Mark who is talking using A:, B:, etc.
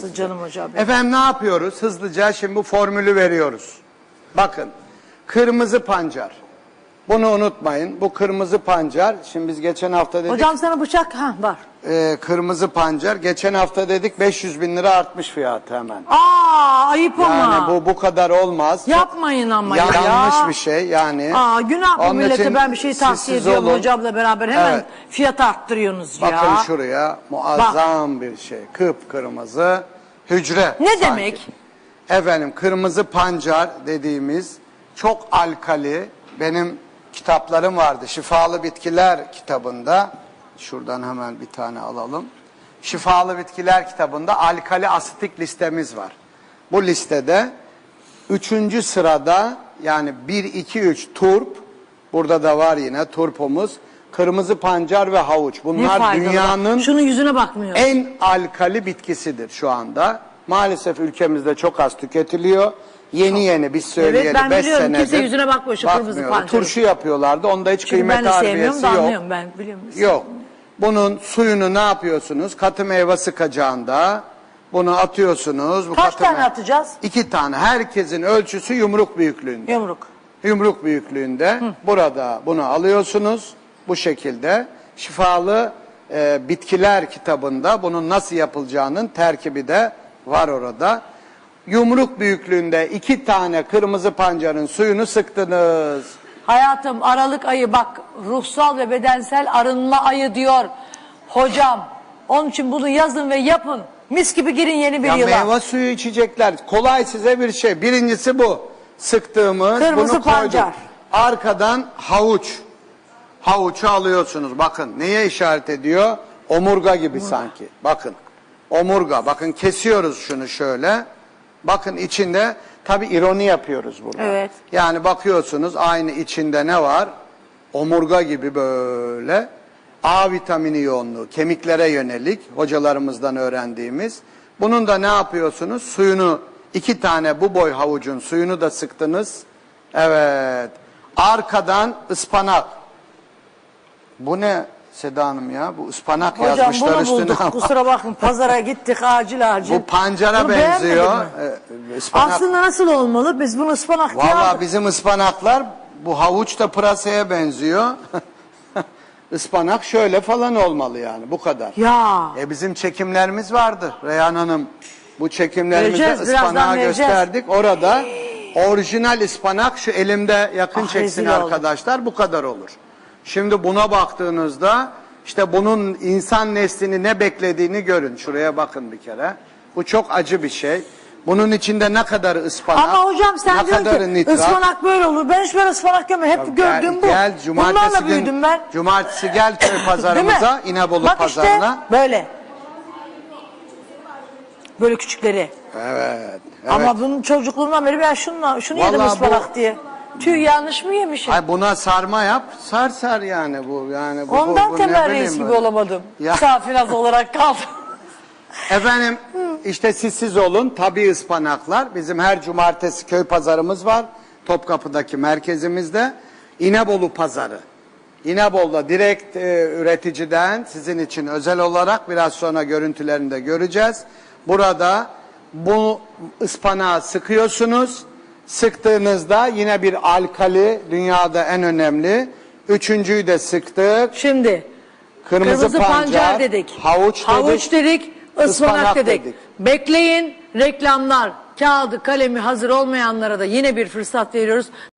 A: adamsın canım hocam.
B: Efendim ne yapıyoruz? Hızlıca şimdi bu formülü veriyoruz. Bakın. Kırmızı pancar. Bunu unutmayın. Bu kırmızı pancar. Şimdi biz geçen hafta dedik.
A: Hocam sana bıçak ha var.
B: e, kırmızı pancar. Geçen hafta dedik 500 bin lira artmış fiyatı hemen.
A: Aa ayıp ama.
B: Yani bu bu kadar olmaz.
A: Yapmayın ama
B: Ya-
A: ya.
B: yanlış bir şey yani.
A: Aa günah bu
B: Onun
A: millete ben bir şey tavsiye
B: siz
A: ediyorum
B: olun.
A: hocamla beraber hemen
B: Evet.
A: fiyat arttırıyorsunuz ya.
B: Bakın şuraya muazzam bir şey. Kıpkırmızı hücre.
A: Ne
B: sanki.
A: demek?
B: Efendim kırmızı pancar dediğimiz çok alkali benim kitaplarım vardı. Şifalı Bitkiler kitabında. Şuradan hemen bir tane alalım. Şifalı Bitkiler kitabında alkali asitik listemiz var. Bu listede üçüncü sırada yani 1, 2, 3 turp. Burada da var yine turpumuz. Kırmızı pancar ve havuç. Bunlar
A: faydalı.
B: dünyanın
A: Şunun yüzüne bakmıyor.
B: en alkali bitkisidir şu anda. Maalesef ülkemizde çok az tüketiliyor. Yeni yeni biz söyleyeli
A: ben
B: 5
A: biliyorum.
B: senedir.
A: Kimse yüzüne bakmıyor şu kırmızı
B: bakmıyor. Turşu yapıyorlardı. Onda hiç
A: Çünkü
B: kıymet
A: ben de sevmiyorum
B: harbiyesi
A: da
B: yok.
A: anlıyorum ben biliyorum.
B: Yok. Bunun suyunu ne yapıyorsunuz? Katı meyve sıkacağında bunu atıyorsunuz. Bu
A: Kaç
B: katı
A: tane
B: me-
A: atacağız?
B: İki tane. Herkesin ölçüsü yumruk büyüklüğünde.
A: Yumruk.
B: Yumruk büyüklüğünde. Burada bunu alıyorsunuz. Bu şekilde. Şifalı e, bitkiler kitabında bunun nasıl yapılacağının terkibi de var orada. Yumruk büyüklüğünde iki tane kırmızı pancarın suyunu sıktınız.
A: Hayatım Aralık ayı bak ruhsal ve bedensel arınma ayı diyor hocam. Onun için bunu yazın ve yapın. Mis gibi girin yeni bir
B: Ya
A: yıla.
B: meyve suyu içecekler. Kolay size bir şey. Birincisi bu. Sıktığımız
A: Kırmızı
B: bunu koyduk.
A: pancar.
B: Arkadan havuç. Havuçu alıyorsunuz. Bakın neye işaret ediyor? Omurga gibi sanki. Bakın. Omurga. Bakın kesiyoruz şunu şöyle. Bakın içinde tabi ironi yapıyoruz burada.
A: Evet.
B: Yani bakıyorsunuz aynı içinde ne var? Omurga gibi böyle. A vitamini yoğunluğu kemiklere yönelik hocalarımızdan öğrendiğimiz. Bunun da ne yapıyorsunuz? Suyunu iki tane bu boy havucun suyunu da sıktınız. Evet. Arkadan ıspanak. Bu ne Seda Hanım ya? Bu ıspanak
A: Hocam
B: yazmışlar
A: bunu
B: üstüne.
A: bulduk. Kusura bakın pazara gittik acil acil.
B: Bu pancara
A: Bunu beğenmedin
B: benziyor.
A: mi?
B: Ee, ıspanak.
A: Aslında nasıl olmalı? Biz bunu ıspanak diye aldık.
B: bizim ıspanaklar bu havuç da pırasaya benziyor. Ispanak şöyle falan olmalı yani bu kadar.
A: Ya.
B: E bizim çekimlerimiz vardı Reyhan Hanım. Bu çekimlerimizde
A: Vereceğiz, birazdan
B: ıspanağı
A: vereceğiz.
B: gösterdik. Orada orijinal ıspanak şu elimde yakın
A: Ah,
B: çeksin
A: rezil oldum.
B: arkadaşlar bu kadar olur. Şimdi buna baktığınızda işte bunun insan neslini ne beklediğini görün. Şuraya bakın bir kere. Bu çok acı bir şey. Bunun içinde ne kadar ıspanak,
A: Ama hocam sen
B: ne
A: diyorsun
B: kadarı
A: ki
B: nitrat.
A: ıspanak böyle olur. Ben hiç böyle ıspanak görmedim. Hep
B: Gel-
A: gördüğüm bu.
B: Gel cumartesi
A: Bunlarla
B: gün-
A: büyüdüm ben.
B: Cumartesi gel köy
A: Değil mi?
B: pazarımıza, İnebolu
A: Bak
B: pazarına.
A: işte böyle. Böyle küçükleri.
B: Evet. evet.
A: Ama bunun çocukluğumdan beri ben şunla, şunu yedim
B: Vallahi
A: ıspanak
B: bu-
A: diye. Tüy yanlış mı yemişim?
B: Ay buna sarma yap, sar sar yani bu yani bu. bu-
A: Ondan
B: bu ne
A: temel reis gibi
B: ben.
A: olamadım.
B: Ya.
A: Safinaz olarak kaldım.
B: Efendim işte siz siz olun tabii ıspanaklar. Bizim her cumartesi köy pazarımız var. Topkapı'daki merkezimizde. İnebolu pazarı. İnebolu'da direkt e, üreticiden sizin için özel olarak biraz sonra görüntülerini de göreceğiz. Burada bu ıspanağı sıkıyorsunuz. Sıktığınızda yine bir alkali dünyada en önemli. Üçüncüyü de sıktık.
A: Şimdi
B: Kırmızı,
A: kırmızı pancar,
B: pancar,
A: dedik.
B: havuç dedik,
A: Havuç dedik.
B: ıspanak,
A: dedik.
B: dedik.
A: Bekleyin reklamlar. Kağıdı kalemi hazır olmayanlara da yine bir fırsat veriyoruz.